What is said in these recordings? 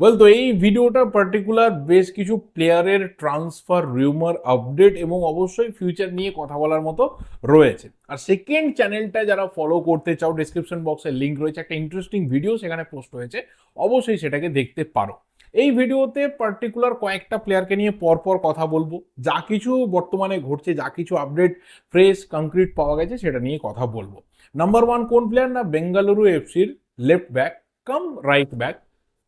Well তো এই ভিডিওটা পার্টিকুলার বেশ কিছু প্লেয়ারের ট্রান্সফার রিউমার আপডেট এবং অবশ্যই ফিউচার নিয়ে কথা বলার মতো রয়েছে। আর সেকেন্ড চ্যানেলটা যারা ফলো করতে চাও ডিসক্রিপশন বক্সে লিঙ্ক রয়েছে। একটা ইন্টারেস্টিং ভিডিও সেখানে পোস্ট হয়েছে। অবশ্যই সেটাকে দেখতে পারো। এই ভিডিওতে পার্টিকুলার কয়েকটা প্লেয়ারকে নিয়ে পরপর কথা বলব। যা কিছু বর্তমানে ঘটছে, যা কিছু আপডেট ফ্রেশ কংক্রিট পাওয়া গেছে, সেটা নিয়ে কথা বলব। নাম্বার ওয়ান কোন প্লেয়ার না? বেঙ্গালুরু এফসির left back come right back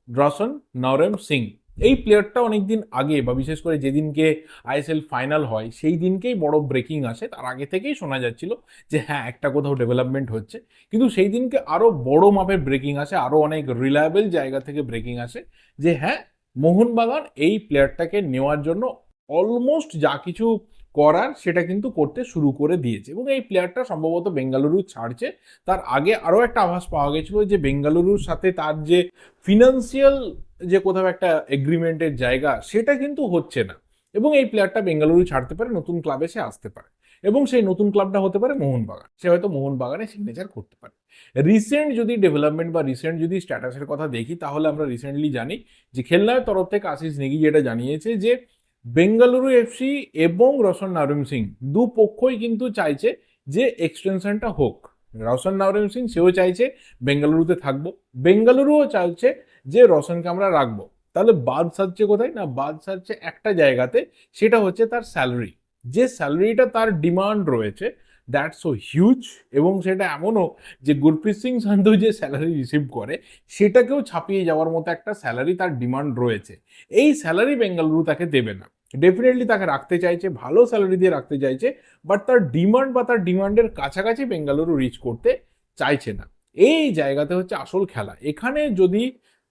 Roshan Naorem Singh এই প্লেয়ারটা অনেকদিন আগে বা বিশেষ করে যেদিনকে আইএসএল ফাইনাল হয়, সেই দিনকেই বড় ব্রেকিং আসে। তার আগে থেকেই শোনা যাচ্ছিল যে হ্যাঁ একটা কোথাও ডেভেলপমেন্ট হচ্ছে। কিন্তু সেই দিনকে আরও বড় মাপের ব্রেকিং আসে আরও অনেক রিলায়েবল জায়গা থেকে ব্রেকিং আসে যে হ্যাঁ মোহনবাগান এই প্লেয়ারটাকে নেওয়ার জন্য অলমোস্ট যা কিছু করার সেটা কিন্তু করতে শুরু করে দিয়েছে। এবং এই প্লেয়ারটা সম্ভবত বেঙ্গালুরু ছাড়ছে। তার আগে আরও একটা আভাস পাওয়া গেছিল যে বেঙ্গালুরুর সাথে তার যে ফিনান্সিয়াল যে কোথাও একটা এগ্রিমেন্টের জায়গা, সেটা কিন্তু হচ্ছে না। এবং এই প্লেয়ারটা বেঙ্গালুরু ছাড়তে পারে, নতুন ক্লাবে সে আসতে পারে। এবং সেই নতুন ক্লাবটা হতে পারে মোহনবাগান। সে হয়তো মোহনবাগানে সিগনেচার করতে পারে। রিসেন্ট যদি ডেভেলপমেন্ট বা রিসেন্ট যদি স্ট্যাটাসের কথা দেখি, তাহলে আমরা রিসেন্টলি জানি যে খেলনার তরফ থেকে আশিস নেগি যেটা জানিয়েছে যে বেঙ্গালুরু এফসি এবং রসন নারিম সিং দু পক্ষই কিন্তু চাইছে যে এক্সটেনশনটা হোক। রসন নারিম সিং, সেও চাইছে বেঙ্গালুরুতে থাকব। বেঙ্গালুরুও চাইছে যে রসনকে আমরা রাখব। তাহলে বাদ সারছে কোথায়? না, বাদ সারছে একটা জায়গাতে, সেটা হচ্ছে তার স্যালারি যে স্যালারিটা তার ডিমান্ড রয়েছে দ্যাটস সো হিউজ এবং সেটা এমনও যে গুরপ্রীত সিং সান্ধু যে স্যালারি রিসিভ করে, সেটাকেও ছাপিয়ে যাওয়ার মতো একটা স্যালারি তার ডিমান্ড রয়েছে। এই স্যালারি বেঙ্গালুরু তাকে দেবে না। ডেফিনেটলি তাকে রাখতে চাইছে, ভালো স্যালারি দিয়ে রাখতে চাইছে বাট তার ডিমান্ড বা তার ডিমান্ডের কাছাকাছি বেঙ্গালুরু রিচ করতে চাইছে না। এই জায়গাতে হচ্ছে আসল খেলা। এখানে যদি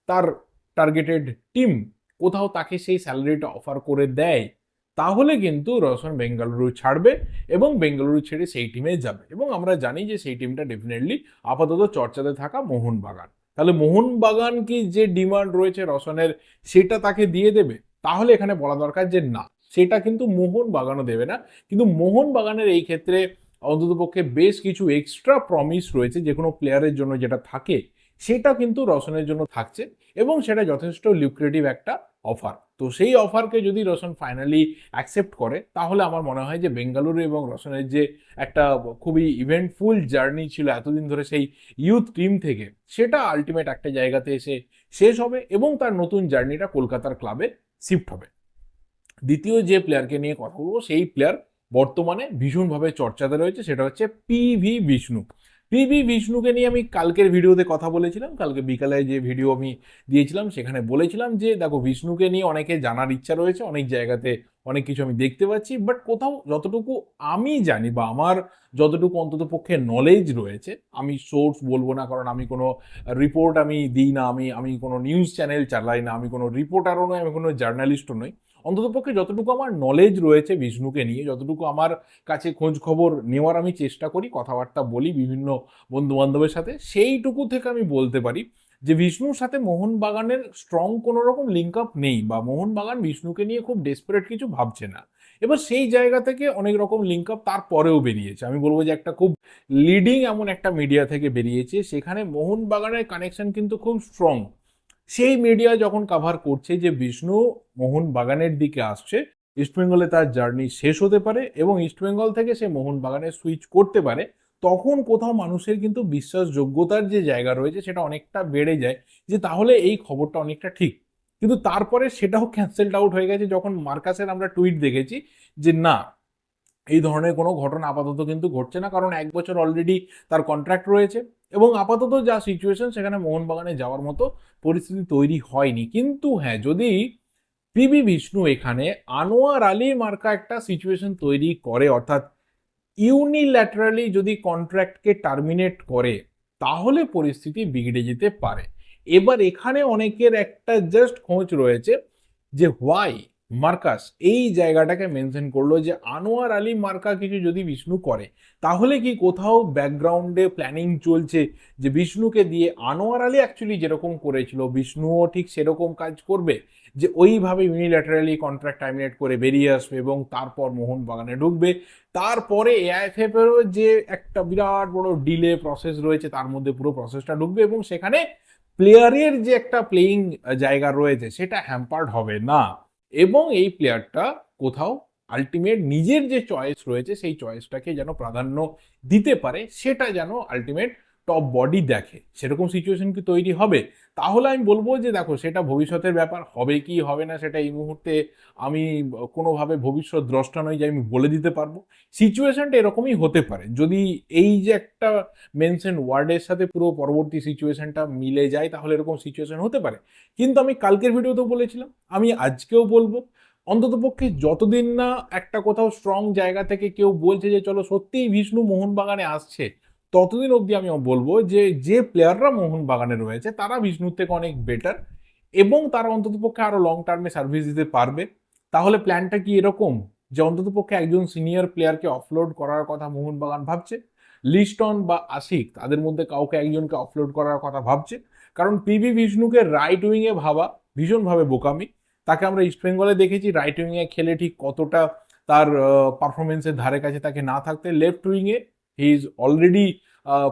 তার টার্গেটেড টিম কোথাও তাকে সেই স্যালারিটা অফার করে দেয় তাহলে কিন্তু রসন বেঙ্গালুরু ছাড়বে এবং বেঙ্গালুরু ছেড়ে সেই টিমে যাবে। এবং আমরা জানি যে সেই টিমটা ডেফিনেটলি আপাতত চর্চাতে থাকা মোহনবাগান। তাহলে মোহনবাগান কি যে ডিমান্ড রয়েছে রসনের সেটা তাকে দিয়ে দেবে? তাহলে এখানে বলা দরকার যে না, সেটা কিন্তু মোহন বাগানও দেবে না। কিন্তু মোহন বাগানের এই ক্ষেত্রে অন্ততপক্ষে বেশ কিছু এক্সট্রা প্রমিস রয়েছে যে কোনো প্লেয়ারের জন্য যেটা থাকে, সেটা কিন্তু রসনের জন্য থাকছে এবং সেটা যথেষ্ট লিউক্রেটিভ একটা অফার তো সেই অফারকে যদি রসন ফাইনালি অ্যাকসেপ্ট করে, তাহলে আমার মনে হয় যে বেঙ্গালুরু এবং রসনের যে একটা খুবই ইভেন্টফুল জার্নি ছিল এতদিন ধরে সেই ইউথ টিম থেকে, সেটা আলটিমেট একটা জায়গাতে এসে শেষ হবে এবং তার নতুন জার্নিটা কলকাতার ক্লাবে শিফট হবে। দ্বিতীয় যে প্লেয়ারকে নিয়ে কথা বলব, সেই প্লেয়ার বর্তমানে ভীষণভাবে চর্চাতে রয়েছে, সেটা হচ্ছে পি ভি বিষ্ণু পিভি বিষ্ণুকে নিয়ে আমি কালকের ভিডিওতে কথা বলেছিলাম। কালকে বিকালে যে ভিডিও আমি দিয়েছিলাম, সেখানে বলেছিলাম যে, দেখো, বিষ্ণুকে নিয়ে অনেকে জানার ইচ্ছা রয়েছে, অনেক জায়গাতে অনেক কিছু আমি দেখতে পাচ্ছি বাট কোথাও যতটুকু আমি জানি বা আমার যতটুকু অন্তত পক্ষে নলেজ রয়েছে, আমি সোর্স বলব না, কারণ আমি কোনো রিপোর্ট আমি দিই না, আমি আমি কোনো নিউজ চ্যানেল চালাই না, আমি কোনো রিপোর্টারও নই, আমি কোনো জার্নালিস্টও নই। অন্ততপক্ষে যতটুকু আমার নলেজ রয়েছে বিষ্ণুকে নিয়ে, যতটুকু আমার কাছে খোঁজ খবর নেওয়ার আমি চেষ্টা করি, কথাবার্তা বলি বিভিন্ন বন্ধু বান্ধবের সাথে, সেইটুকু থেকে আমি বলতে পারি যে বিষ্ণুর সাথে মোহনবাগানের স্ট্রং কোনো রকম লিঙ্ক আপ নেই বা মোহনবাগান বিষ্ণুকে নিয়ে খুব ডেসপারেট কিছু ভাবছে না। এবার সেই জায়গা থেকে অনেক রকম লিঙ্ক আপ তারপরেও বেরিয়েছে। আমি বলব যে একটা খুব লিডিং এমন একটা মিডিয়া থেকে বেরিয়েছে, সেখানে মোহনবাগানের কানেকশন কিন্তু খুব স্ট্রং সেই মিডিয়া যখন কাভার করছে যে বিষ্ণু মোহন বাগানের দিকে আসছে ইস্টবেঙ্গলে তার জার্নি শেষ হতে পারে এবং ইস্টবেঙ্গল থেকে সে মোহন বাগানে সুইচ করতে পারে, তখন কোথাও মানুষের কিন্তু বিশ্বাসযোগ্যতার যে জায়গা রয়েছে সেটা অনেকটা বেড়ে যায় যে তাহলে এই খবরটা অনেকটা ঠিক। কিন্তু তারপরে সেটাও ক্যান্সেলড আউট হয়ে গেছে যখন মার্কাসের আমরা টুইট দেখেছি যে না এই ধরনের কোনো ঘটনা আপাতত কিন্তু ঘটছে না, কারণ এক বছর অলরেডি তার কন্ট্রাক্ট রয়েছে এবং আপাতত যা সিচুয়েশন সেখানে মোহনবাগানে যাওয়ার মতো পরিস্থিতি তৈরি হয়নি। কিন্তু হ্যাঁ যদি পিবি বিষ্ণু এখানে আনোয়ার আলী মার্কা একটা সিচুয়েশন তৈরি করে, অর্থাৎ ইউনিল্যাটারালি যদি কন্ট্রাক্টকে টার্মিনেট করে, তাহলে পরিস্থিতি বিগড়ে যেতে পারে। এবার এখানে অনেকের একটা জাস্ট খোঁজ রয়েছে যে হোয়াই মার্কাস এই জায়গাটাকে মেনশন করল যে আনোয়ার আলী মার্কা কিছু যদি বিষ্ণু করে, তাহলে কি কোথাও ব্যাকগ্রাউন্ডে প্ল্যানিং চলছে যে বিষ্ণুকে দিয়ে আনোয়ার আলী অ্যাকচুয়ালি যেরকম করেছিল, বিষ্ণুও ঠিক সেরকম কাজ করবে, যে ওইভাবে ইউনিল্যাটারালি কন্ট্রাক্ট টার্মিনেট করে বেরিয়ে আসবে এবং তারপর মোহনবাগানে ঢুকবে। তারপরে এআইএফএফ এরও যে একটা বিরাট বড় ডিলে প্রসেস রয়েছে, তার মধ্যে পুরো প্রসেসটা ঢুকবে এবং সেখানে প্লেয়ারের যে একটা প্লেয়িং জায়গা রয়েছে, সেটা হ্যাম্পার্ড হবে না। এবং এই প্লেয়ারটা কোথাও আলটিমেট নিজের যে চয়েস রয়েছে, সেই চয়েসটাকে যেন প্রাধান্য দিতে পারে, সেটা যেন আলটিমেট টপ বডি দেখে, সেরকম সিচুয়েশন কি তৈরি হবে? তাহলে আমি বলব যে, দেখো, সেটা ভবিষ্যতের ব্যাপার, হবে কি, হবে না, সেটা এই মুহূর্তে আমি কোনোভাবে ভবিষ্যৎ দ্রষ্টা নই যে, আমি বলে দিতে পারব। সিচুয়েশনটা এরকমই হতে পারে। যদি এই যে একটা মেনশন ওয়ার্ডের সাথে পুরো পরবর্তী সিচুয়েশনটা মিলে যায়, তাহলে এরকম সিচুয়েশন হতে পারে। কিন্তু আমি কালকের ভিডিওতেও বলেছিলাম, আমি আজকেও বলব অন্ততপক্ষে যতদিন না একটা কোথাও স্ট্রং জায়গা থেকে কেউ বলছে যে, চলো সত্যিই বিষ্ণু মোহনবাগানে আসছে ততদিন অবধি আমি বলব যে যে প্লেয়াররা মোহনবাগানে রয়েছে, তারা বিষ্ণুর থেকে অনেক বেটার এবং তারা অন্ততপক্ষে আরও লং টার্মে সার্ভিস দিতে পারবে। তাহলে প্ল্যানটা কি এরকম? যে অন্ততপক্ষে একজন সিনিয়র প্লেয়ারকে অফলোড করার কথা মোহনবাগান ভাবছে লিস্টন বা আশিক তাদের মধ্যে কাউকে একজনকে অফলোড করার কথা ভাবছে। কারণ পিভি বিষ্ণুকে রাইট উইংয়ে ভাবা ভীষণভাবে বোকামি। তাকে আমরা ইস্টবেঙ্গলে দেখেছি রাইট উইংয়ে খেলে ঠিক কতটা তার পারফরমেন্সের ধারে কাছে তাকে না থাকতে লেফট উইংয়ে হি ইজ অলরেডি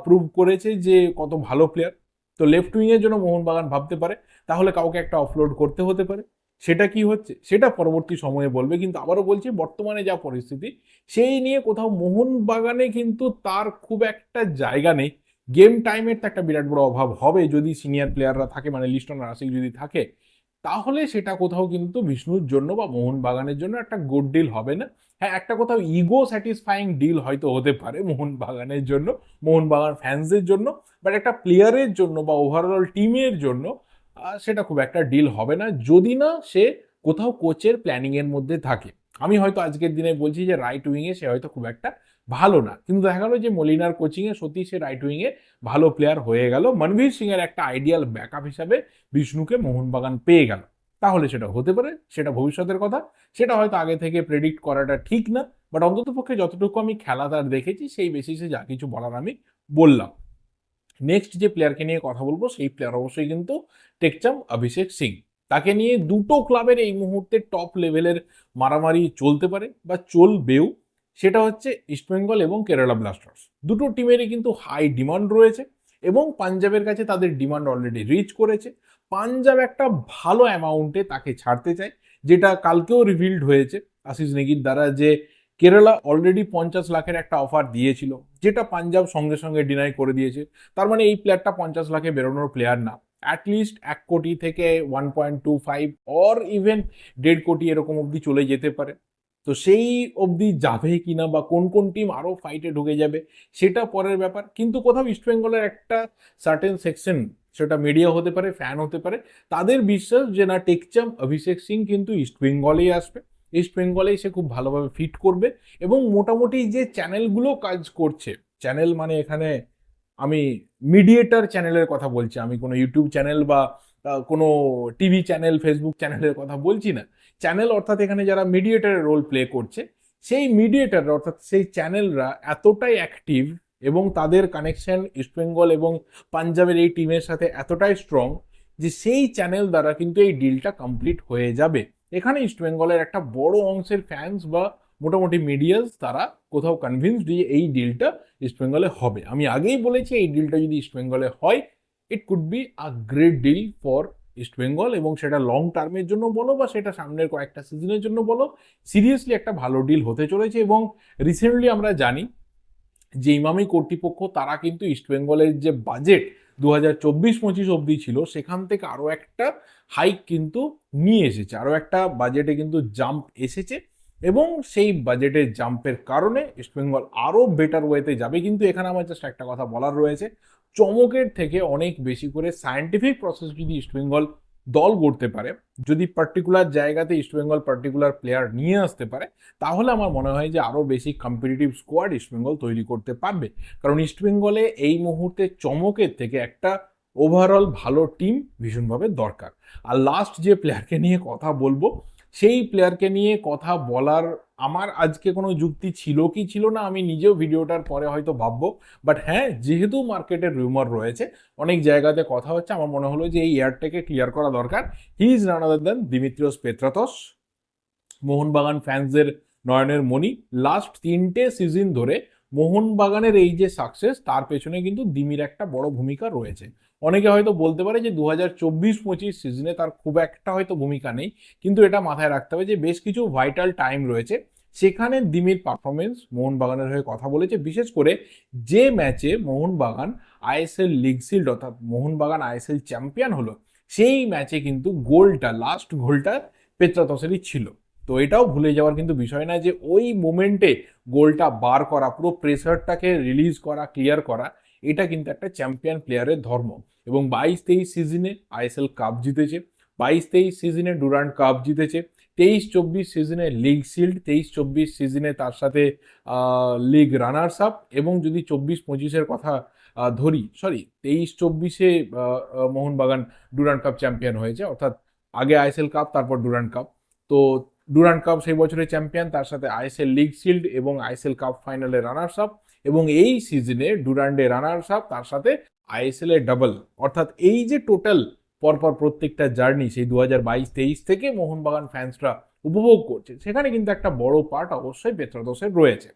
প্রুভ করেছে যে কত ভালো প্লেয়ার তো লেফট উইংয়ের জন্য মোহনবাগান ভাবতে পারে। তাহলে কাউকে একটা অফলোড করতে হতে পারে। সেটা কি হচ্ছে? সেটা পরবর্তী সময়ে বলবে। কিন্তু আবারও বলছি, বর্তমানে যা পরিস্থিতি, সেই নিয়ে কোথাও মোহনবাগানে কিন্তু তার খুব একটা জায়গা নেই। গেম টাইমের তো একটা বিরাট বড় অভাব হবে যদি সিনিয়র প্লেয়াররা থাকে মানে লিস্টন রাসিক যদি থাকে। তাহলে সেটা কোথাও কিন্তু বিষ্ণুর জন্য বা মোহনবাগানের জন্য একটা গুড ডিল হবে না। হ্যাঁ একটা কোথাও ইগো স্যাটিসফাইং ডিল হয়তো হতে পারে মোহনবাগানের জন্য, মোহনবাগান ফ্যান্সদের জন্য বাট একটা প্লেয়ারের জন্য বা ওভারঅল টিমের জন্য সেটা খুব একটা ডিল হবে না যদি না সে কোথাও কোচের প্ল্যানিংয়ের মধ্যে থাকে। আমি হয়তো আজকের দিনে বলছি যে রাইট উইংয়ে সে হয়তো খুব একটা ভালো না, কিন্তু দেখা গেলো যে মলিনার কোচিংয়ে সত্যি সে রাইট উইংয়ে ভালো প্লেয়ার হয়ে গেল। মনভীর সিংয়ের একটা আইডিয়াল ব্যাকআপ হিসাবে বিষ্ণুকে মোহনবাগান পেয়ে গেল। তাহলে সেটা হতে পারে, সেটা ভবিষ্যতের কথা, সেটা হয়তো আগে থেকে প্রেডিক্ট করাটা ঠিক না বাট অন্ততপক্ষে যতটুকু আমি খেলা তার দেখেছি, সেই বেসিসে যা কিছু বলার আমি বললাম। নেক্সট যে প্লেয়ারকে নিয়ে কথা বলব, সেই প্লেয়ার অবশ্যই কিন্তু টেকচাম অভিষেক সিং তাকে নিয়ে দুটো ক্লাবের এই মুহূর্তে টপ লেভেলের মারামারি চলতে পারে বা চলবেও। সেটা হচ্ছে ইস্টবেঙ্গল এবং কেরালা ব্লাস্টার্স দুটো টিমেরই কিন্তু হাই ডিমান্ড রয়েছে এবং পাঞ্জাবের কাছে তাদের ডিমান্ড অলরেডি রিচ করেছে। পাঞ্জাব একটা ভালো অ্যামাউন্টে তাকে ছাড়তে চায়, যেটা কালকেও রিভিল্ড হয়েছে। আশিস নেগির দ্বারা যে কেরালা অলরেডি পঞ্চাশ লাখের একটা অফার দিয়েছিল, যেটা পাঞ্জাব সঙ্গে সঙ্গে ডিনাই করে দিয়েছে। তার মানে এই প্লেয়ারটা পঞ্চাশ লাখে বেরোনোর প্লেয়ার না। অ্যাটলিস্ট এক কোটি থেকে one point two five or even দেড় কোটি এরকম অবধি চলে যেতে পারে। তো সেই অবধি যাবে কিনা বা কোন কোন টিম আরও ফাইটে ঢুকে যাবে, সেটা পরের ব্যাপার। কিন্তু কোথাও ইস্টবেঙ্গলের একটা সার্টেন সেকশন সেটা মিডিয়া হতে পারে ফ্যান হতে পারে, তাদের বিশ্বাস যে না টেকচাম অভিষেক সিং কিন্তু ইস্ট ইস্টবেঙ্গলেই আসবে। ইস্ট বেঙ্গলেই সে খুব ভালোভাবে ফিট করবে এবং মোটামুটি যে চ্যানেলগুলো কাজ করছে চ্যানেল মানে এখানে আমি মিডিয়েটার চ্যানেলের কথা বলছি, আমি কোনো ইউটিউব চ্যানেল বা কোনো টিভি চ্যানেল ফেসবুক চ্যানেলের কথা বলছি না। চ্যানেল অর্থাৎ এখানে যারা মিডিয়েটারের রোল প্লে করছে, সেই মিডিয়েটার অর্থাৎ সেই চ্যানেলরা এতটাই অ্যাক্টিভ এবং তাদের কানেকশন ইস্টবেঙ্গল এবং পাঞ্জাবের এই টিমের সাথে এতটাই স্ট্রং যে সেই চ্যানেল দ্বারা কিন্তু এই ডিলটা কমপ্লিট হয়ে যাবে। এখানে ইস্টবেঙ্গলের একটা বড় অংশের ফ্যান্স বা মোটামুটি মিডিয়াস তারা কোথাও কনভিন্স দিয়ে এই ডিলটা ইস্টবেঙ্গলে হবে। আমি আগেই বলেছি, এই ডিলটা যদি ইস্টবেঙ্গলে হয় it could be a great deal for East Bengal এবং সেটা লং টার্মের জন্য বলো বা সেটা সামনের কয়েকটা সিজনের জন্য বলো। সিরিয়াসলি একটা ভালো ডিল হতে চলেছে এবং রিসেন্টলি আমরা জানি যে ইমামি কর্তৃপক্ষ, তারা কিন্তু ইস্টবেঙ্গলের যে বাজেট দু হাজার চব্বিশ পঁচিশ অবধি ছিল, সেখান থেকে আরও একটা হাইক কিন্তু নিয়ে এসেছে। আরও একটা বাজেটে কিন্তু জাম্প এসেছে এবং সেই বাজেটের জাম্পের কারণে ইস্টবেঙ্গল আরও বেটার ওয়েতে যাবে। কিন্তু এখানে আমার জাস্ট একটা কথা বলার রয়েছে, চমকের থেকে অনেক বেশি করে সায়েন্টিফিক প্রসেস যদি ইস্টবেঙ্গল দল গড়তে পারে, যদি পার্টিকুলার জায়গাতে ইস্টবেঙ্গল পার্টিকুলার প্লেয়ার নিয়ে আসতে পারে, তাহলে আমার মনে হয় যে আরও বেশি কম্পিটিটিভ স্কোয়াড ইস্টবেঙ্গল তৈরি করতে পারবে। কারণ ইস্টবেঙ্গলে এই মুহূর্তে চমকের থেকে একটা ওভারঅল ভালো টিম ভীষণভাবে দরকার। আর লাস্ট যে প্লেয়ারকে নিয়ে কথা বলব সেই প্লেয়ারকে নিয়ে কথা বলার আমার আজকে কোনো যুক্তি ছিল কি ছিল না, আমি নিজেও ভিডিওটার পরে হয়তো ভাববো। বাট হ্যাঁ যেহেতু মার্কেটের রিউমার রয়েছে, অনেক জায়গাতে কথা হচ্ছে, আমার মনে হলো যে এই ইয়ারটাকে ক্লিয়ার করা দরকার। He is ran other than Dimitrios Petratos Mohun Bagan ফ্যান্সদের নয়নের মণি। লাস্ট তিনটে সিজন ধরে মোহনবাগানের এই যে সাকসেস তার পেছনে কিন্তু দিমির একটা বড় ভূমিকা রয়েছে। অনেকে হয়তো বলতে পারে যে দু হাজার চব্বিশ পঁচিশ সিজনে তার খুব একটা হয়তো ভূমিকা নেই, কিন্তু এটা মাথায় রাখতে হবে যে বেশ কিছু ভাইটাল টাইম রয়েছে। সেখানে দিমির পারফরমেন্স মোহনবাগানের হয়ে কথা বলেছে, বিশেষ করে যে ম্যাচে মোহনবাগান আইএসএল লিগ শিল্ড অর্থাৎ মোহনবাগান আইএসএল চ্যাম্পিয়ন হলো, সেই ম্যাচে কিন্তু গোলটা লাস্ট গোলটা পেত্রাতসেরই ছিল। তো এটাও ভুলে যাওয়ার কিন্তু বিষয় না যে ওই মোমেন্টে গোলটা বার করা, পুরো প্রেসারটাকে রিলিজ করা ক্লিয়ার করা এটা কিন্তু একটা চ্যাম্পিয়ন প্লেয়ারের ধর্ম। এবং বাইশ তেইশ সিজনে আইএসএল কাপ জিতেছে, বাইশ তেইশ সিজনে ডুরান্ট কাপ জিতেছে, তেইশ চব্বিশ সিজনে লিগ শিল্ড তেইশ চব্বিশ সিজনে তার সাথে লিগ রানার্স আপ এবং যদি চব্বিশ পঁচিশের কথা ধরি সরি তেইশ চব্বিশে মোহনবাগান ডুরান্ট কাপ চ্যাম্পিয়ন হয়েছে, অর্থাৎ আগে আইএসএল কাপ তারপর ডুরান্ট কাপ তো ডুরান্ট কাপ সেই বছরের চ্যাম্পিয়ন তার সাথে আইএসএল লিগ শিল্ড এবং আইএসএল কাপ ফাইনালে রানার্স আপ এবং এই সিজনে ডুরান্ডে রানার্স আপ তার সাথে আইএসএল এর ডাবল অর্থাৎ এই যে টোটাল পরপর প্রত্যেকটা জার্নি সেই দু হাজার বাইশ তেইশ থেকে মোহনবাগান ফ্যান্সরা উপভোগ করছে, সেখানে কিন্তু একটা বড় পার্ট অবশ্যই পেত্রাতসের রয়েছে।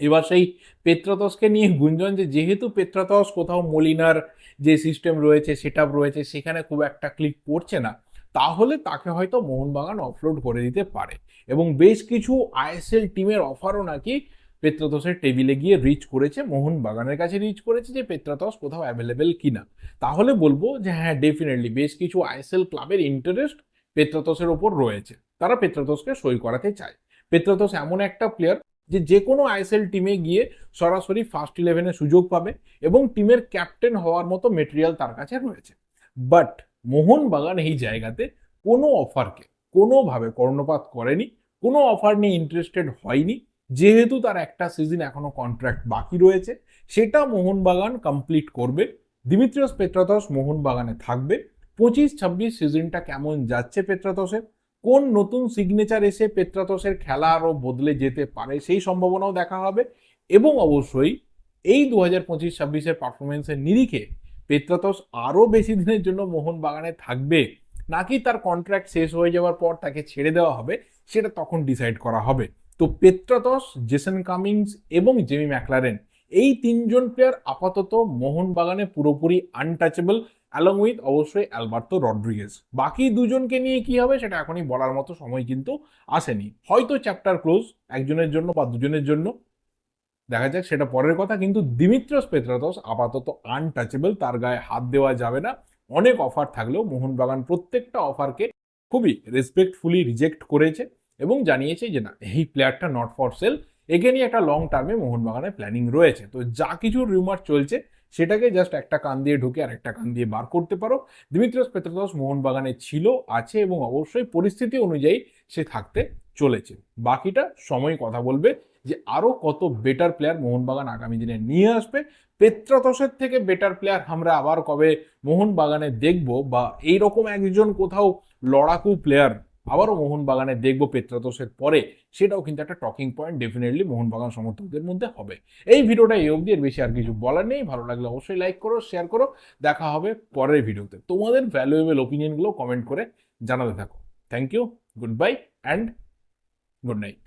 এবার সেই পেত্রাতসকে নিয়ে গুঞ্জন যে যেহেতু পেত্রাতস কোথাও মলিনার যে সিস্টেম রয়েছে সেট রয়েছে, সেখানে খুব একটা ক্লিক করছে না, তাহলে তাকে হয়তো মোহনবাগান অফলোড করে দিতে পারে। এবং বেশ কিছু আইএসএল টিমের অফারও নাকি পেত্রাতসের টেবিলে গিয়ে রিচ করেছে, মোহনবাগানের কাছে রিচ করেছে যে পেত্রাতস কোথাও অ্যাভেলেবেল কিনা। তাহলে বলব যে হ্যাঁ ডেফিনেটলি বেশ কিছু আইএসএল ক্লাবের ইন্টারেস্ট পেত্রাতসের ওপর রয়েছে। তারা পেত্রাতসকে সই করাতে চায়। পেত্রাতস এমন একটা প্লেয়ার যে যে কোনো আইএসএল টিমে গিয়ে সরাসরি ফার্স্ট ইলেভেনে সুযোগ পাবে এবং টিমের ক্যাপ্টেন হওয়ার মতো মেটেরিয়াল তার কাছে রয়েছে। বাট মোহনবাগান এই জায়গাতে কোনো অফারকে কোনোভাবে কর্ণপাত করেনি, কোনো অফার নিয়ে ইন্টারেস্টেড হয়নি যেহেতু তার একটা সিজন এখনও কন্ট্রাক্ট বাকি রয়েছে, সেটা মোহনবাগান কমপ্লিট করবে। দিমিত্রিয়স পেত্রাতস মোহনবাগানে থাকবে। পঁচিশ ছাব্বিশ সিজনটা কেমন যাচ্ছে পেত্রাতসের কোন নতুন সিগনেচার এসে পেত্রাতসের খেলা আরও বদলে যেতে পারে সেই সম্ভাবনাও দেখা হবে। এবং অবশ্যই এই দু হাজার পঁচিশ ছাব্বিশের পারফরমেন্সের নিরিখে পেত্রাতস আরও বেশি দিনের জন্য মোহনবাগানে থাকবে। নাকি তার কন্ট্রাক্ট শেষ হয়ে যাওয়ার পর তাকে ছেড়ে দেওয়া হবে, সেটা তখন ডিসাইড করা হবে। তো পেত্রাতস, জেসন কামিংস এবং জেমি ম্যাকলারেন, এই তিনজন প্লেয়ার আপাতত মোহনবাগানে পুরোপুরি আনটাচেবল অ্যালং উইথ অবশ্যই অ্যালবার্তো রড্রিগেজ। বাকি দুজনকে নিয়ে কি হবে সেটা এখনই বলার মতো সময় কিন্তু আসেনি। হয়তো চ্যাপ্টার ক্লোজ একজনের জন্য বা দুজনের জন্য। দেখা যাক, সেটা পরের কথা। কিন্তু দিমিত্রস পেত্রাতস আপাতত আনটাচেবল তার গায়ে হাত দেওয়া যাবে না। অনেক অফার থাকলেও মোহনবাগান প্রত্যেকটা অফারকে খুবই রেসপেক্টফুলি রিজেক্ট করেছে। এবং জানিয়েছে যে না, এই প্লেয়ারটা নট ফর সেল একে নিয়ে একটা লং টার্মে মোহনবাগানের প্ল্যানিং রয়েছে। তো যা কিছু রিউমার চলছে, সেটাকে জাস্ট একটা কান দিয়ে ঢুকে আর একটা কান দিয়ে বার করতে পারো। দিমিত্রস পেত্রাতস মোহনবাগানে ছিল, আছে এবং অবশ্যই পরিস্থিতি অনুযায়ী সে থাকতে চলেছে। বাকিটা সময় কথা বলবে যে আরও কত বেটার প্লেয়ার মোহনবাগান আগামী দিনে নিয়ে আসবে। পেত্রাতসের থেকে বেটার প্লেয়ার আমরা আবার কবে মোহনবাগানে দেখব বা এইরকম একজন কোথাও লড়াকু প্লেয়ার আবারও মোহনবাগানে দেখব পেত্রাদোষের পরে, সেটাও কিন্তু একটা টকিং পয়েন্ট ডেফিনেটলি মোহনবাগান সমর্থকদের মধ্যে হবে। এই ভিডিওটা এই অবধি, এর বেশি আর কিছু বলার নেই। ভালো লাগলে অবশ্যই লাইক করো শেয়ার করো। দেখা হবে পরের ভিডিওতে। তোমাদের ভ্যালুয়েবল ওপিনিয়নগুলো কমেন্ট করে জানাতে থাকো। Thank you goodbye and good night